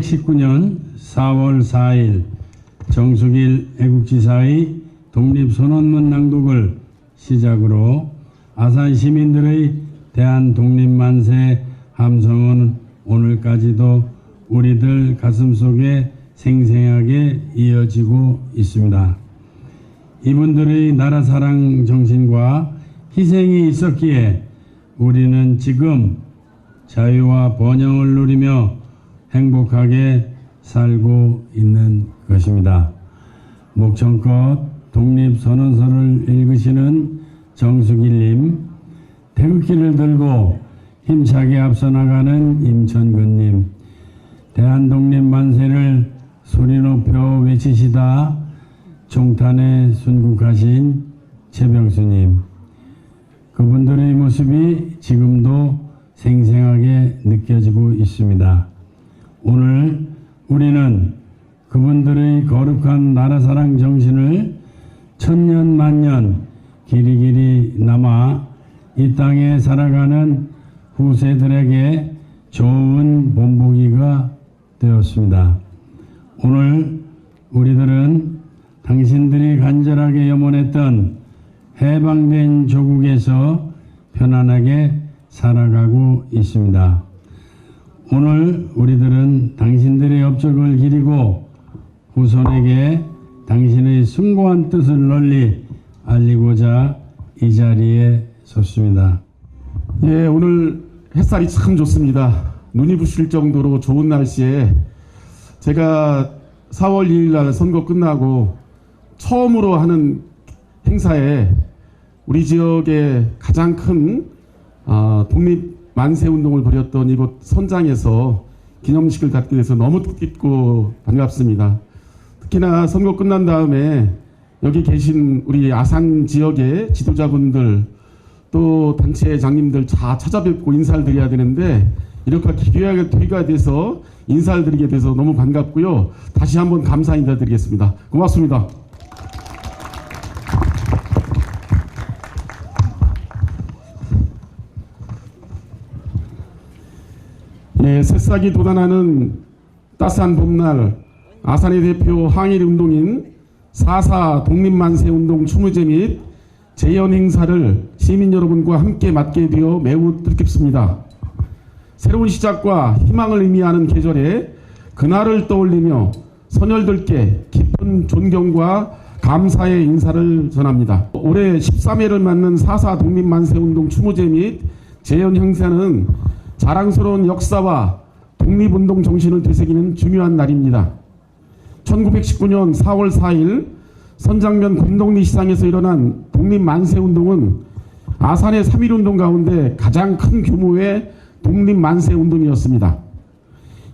1919년 4월 4일 정숙일 애국지사의 독립선언문 낭독을 시작으로 아산 시민들의 대한 독립만세 함성은 오늘까지도 우리들 가슴속에 생생하게 이어지고 있습니다. 이분들의 나라 사랑 정신과 희생이 있었기에 우리는 지금 자유와 번영을 누리며 행복하게 살고 있는 것입니다. 목청껏 독립선언서를 읽으시는 정수길님, 태극기를 들고 힘차게 앞서 나가는 임천근님, 대한독립 만세를 소리 높여 외치시다 총탄에 순국하신 최병수님, 그분들의 모습이 지금도 생생하게 느껴지고 있습니다. 오늘 우리는 그분들의 거룩한 나라 사랑 정신을 천년 만년 길이 길이 남아 이 땅에 살아가는 후세들에게 좋은 본보기가 되었습니다. 오늘 우리들은 당신들이 간절하게 염원했던 해방된 조국에서 편안하게 살아가고 있습니다. 오늘 우리들은 당신들의 업적을 기리고 후손에게 당신의 숭고한 뜻을 널리 알리고자 이 자리에 섰습니다. 예, 오늘 햇살이 참 좋습니다. 눈이 부실 정도로 좋은 날씨에 제가 4월 2일 날 선거 끝나고 처음으로 하는 행사에 우리 지역의 가장 큰 아, 독립 만세 운동을 벌였던 이곳 선장에서 기념식을 갖게 돼서 너무 뜻깊고 반갑습니다. 특히나 선거 끝난 다음에 여기 계신 우리 아산 지역의 지도자분들 또 단체 장님들 다 찾아뵙고 인사를 드려야 되는데 이렇게 기회가 기회가 돼서 인사를 드리게 돼서 너무 반갑고요. 다시 한번 감사 인사 드리겠습니다. 고맙습니다. 예, 새싹이 돋아나는 따스한 봄날 아산의 대표 항일 운동인 4.4 독립만세 운동 추모제 및 재연 행사를 시민 여러분과 함께 맡게 되어 매우 뜻깊습니다. 새로운 시작과 희망을 의미하는 계절에 그날을 떠올리며 선열들께 깊은 존경과 감사의 인사를 전합니다. 올해 13회를 맞는 4.4 독립만세운동 추모제 및 재연 행사는 자랑스러운 역사와 독립운동 정신을 되새기는 중요한 날입니다. 1919년 4월 4일 선장면 군동리 시장에서 일어난 독립 만세 운동은 아산의 3.1 운동 가운데 가장 큰 규모의 독립 만세 운동이었습니다.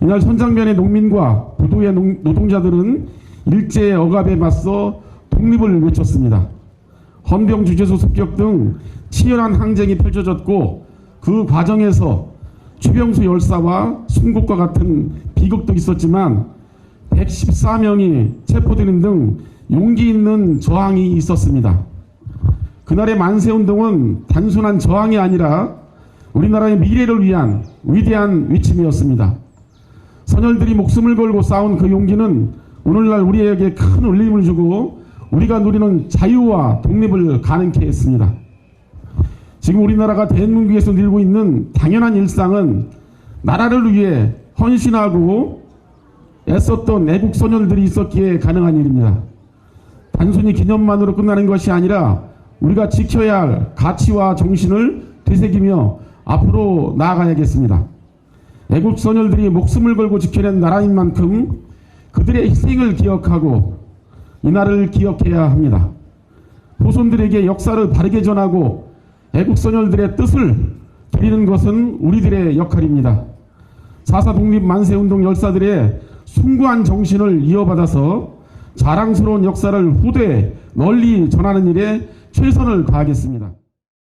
이날 선장면의 농민과 부도의 농- 노동자들은 일제의 억압에 맞서 독립을 외쳤습니다. 헌병 주제소 습격 등 치열한 항쟁이 펼쳐졌고 그 과정에서 추병수 열사와 순국과 같은 비극도 있었지만 114명이 체포되는 등 용기 있는 저항이 있었습니다. 그날의 만세운동은 단순한 저항이 아니라 우리나라의 미래를 위한 위대한 위침이었습니다. 선열들이 목숨을 걸고 싸운 그 용기는 오늘날 우리에게 큰 울림을 주고 우리가 누리는 자유와 독립을 가능케 했습니다. 지금 우리나라가 대한민국에서 누리고 있는 당연한 일상은 나라를 위해 헌신하고 애썼던 애국 소년들이 있었기에 가능한 일입니다. 단순히 기념만으로 끝나는 것이 아니라 우리가 지켜야 할 가치와 정신을 되새기며 앞으로 나아가야겠습니다. 애국 소년들이 목숨을 걸고 지켜낸 나라인 만큼 그들의 희생을 기억하고 이날을 기억해야 합니다. 후손들에게 역사를 바르게 전하고 애국 소년들의 뜻을 드리는 것은 우리들의 역할입니다. 4.4 독립 만세운동 열사들의 숭고한 정신을 이어받아서 자랑스러운 역사를 후대에 널리 전하는 일에 최선을 다하겠습니다.